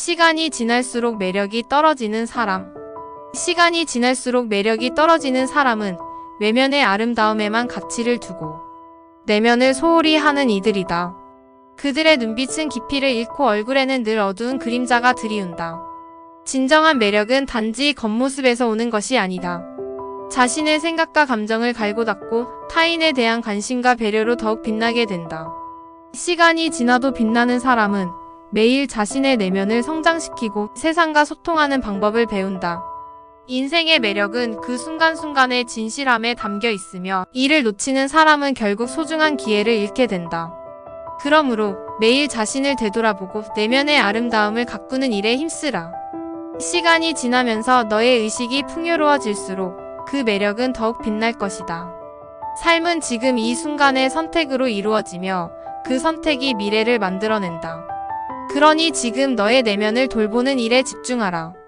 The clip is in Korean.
시간이 지날수록 매력이 떨어지는 사람. 시간이 지날수록 매력이 떨어지는 사람은 외면의 아름다움에만 가치를 두고 내면을 소홀히 하는 이들이다. 그들의 눈빛은 깊이를 잃고 얼굴에는 늘 어두운 그림자가 드리운다. 진정한 매력은 단지 겉모습에서 오는 것이 아니다. 자신의 생각과 감정을 갈고 닦고 타인에 대한 관심과 배려로 더욱 빛나게 된다. 시간이 지나도 빛나는 사람은 매일 자신의 내면을 성장시키고 세상과 소통하는 방법을 배운다. 인생의 매력은 그 순간순간의 진실함에 담겨 있으며 이를 놓치는 사람은 결국 소중한 기회를 잃게 된다. 그러므로 매일 자신을 되돌아보고 내면의 아름다움을 가꾸는 일에 힘쓰라. 시간이 지나면서 너의 의식이 풍요로워질수록 그 매력은 더욱 빛날 것이다. 삶은 지금 이 순간의 선택으로 이루어지며 그 선택이 미래를 만들어낸다. 그러니 지금 너의 내면을 돌보는 일에 집중하라.